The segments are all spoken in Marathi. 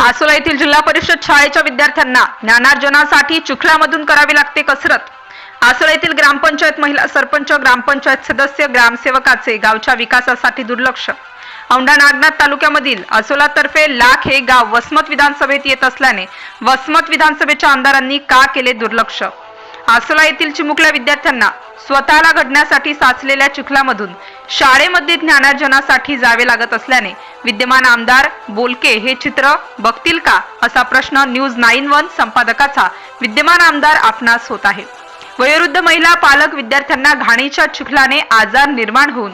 आसोला येथील जिल्हा परिषद शाळेच्या विद्यार्थ्यांना ज्ञानार्जनासाठी चिखलामधून करावी लागते कसरत. आसोळा येथील ग्रामपंचायत महिला सरपंच ग्रामपंचायत सदस्य ग्रामसेवकाचे गावच्या विकासासाठी दुर्लक्ष. औंढा नागनाथ तालुक्यामधील असोला तर्फे लाख हे गाव वसमत विधानसभेत येत असल्याने वसमत विधानसभेच्या आमदारांनी का केले दुर्लक्ष? आसोला येथील चिमुकल्या विद्यार्थ्यांना स्वतःला घडण्यासाठी साचलेल्या चिखलामधून शाळेमध्ये ज्ञानार्जनासाठी जावे लागत असल्याने विद्यमान आमदार बोलके हे चित्र बघतील का? असा प्रश्न न्यूज नाईन वन संपादकाचा विद्यमान आमदार आपणास होत आहे. वयोवृद्ध महिला पालक विद्यार्थ्यांना घाणीच्या चिखलाने आजार निर्माण होऊन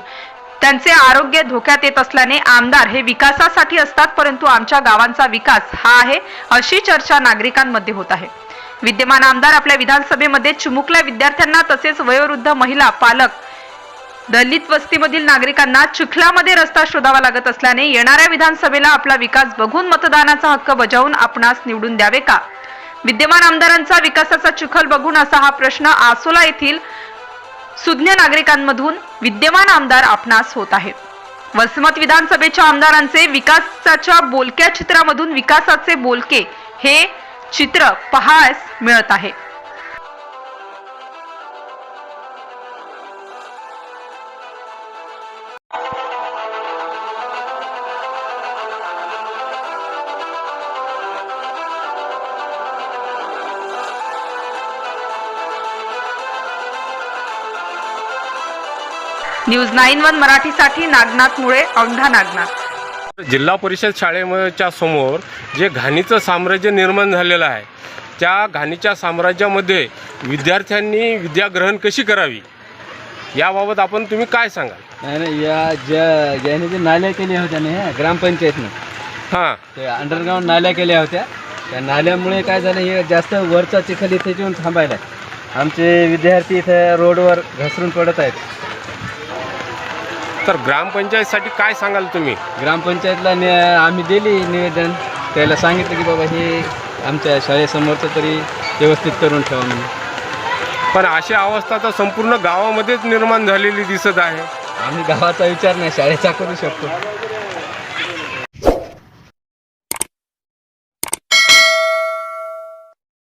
त्यांचे आरोग्य धोक्यात येत असल्याने आमदार हे विकासासाठी असतात परंतु आमच्या गावांचा विकास हा आहे अशी चर्चा नागरिकांमध्ये होत आहे. विद्यमान आमदार आपल्या विधानसभेमध्ये चिमुकल्या विद्यार्थ्यांना तसेच वयोवृद्ध महिला पालक दलित वस्तीमधील नागरिकांना चिखलामध्ये रस्ता शोधावा लागत असल्याने येणाऱ्या विधानसभेला आपला विकास बघून मतदानाचा हक्क बजावून आपणास निवडून द्यावे का? विद्यमान आमदारांचा विकासाचा चिखल बघून असा हा प्रश्न आसोला येथील सुज्ञ नागरिकांमधून विद्यमान आमदार आपणास होत आहे. वसमत विधानसभेच्या आमदारांचे विकासाच्या बोलक्या चित्रामधून विकासाचे बोलके हे चित्र पहायस मिळत आहे. न्यूज नाईन वन मराठीसाठी नागनाथ मुळे औंढा नागनाथ. जिल्हा परिषद शाळेच्या समोर जे घाणीचं साम्राज्य निर्माण झालेलं आहे त्या घाणीच्या साम्राज्यामध्ये विद्यार्थ्यांनी विद्याग्रहण कशी करावी? याबाबत आपण तुम्ही काय सांगाल? नाही नाही या ज्या ज्याने जे नाल्या केल्या होत्या ना ह्या ग्रामपंचायतनं हां. ते अंडरग्राऊंड नाल्या केल्या होत्या. त्या नाल्यामुळे काय झालं हे जास्त वरचा चिखल इथे येऊन थांबायला आहे. आमचे विद्यार्थी इथं रोडवर घसरून पडत आहेत. तर ग्रामपंचायतसाठी काय सांगाल तुम्ही? ग्रामपंचायतला ने आम्ही दिली निवेदन. त्याला सांगितलं की बाबा हे आमच्या शाळेसमोरचं तरी व्यवस्थित करून ठेवा म्हणून. पण अशी अवस्था तर संपूर्ण गावामध्येच निर्माण झालेली दिसत आहे. आम्ही गावाचा विचार नाही शाळेचा करू शकतो.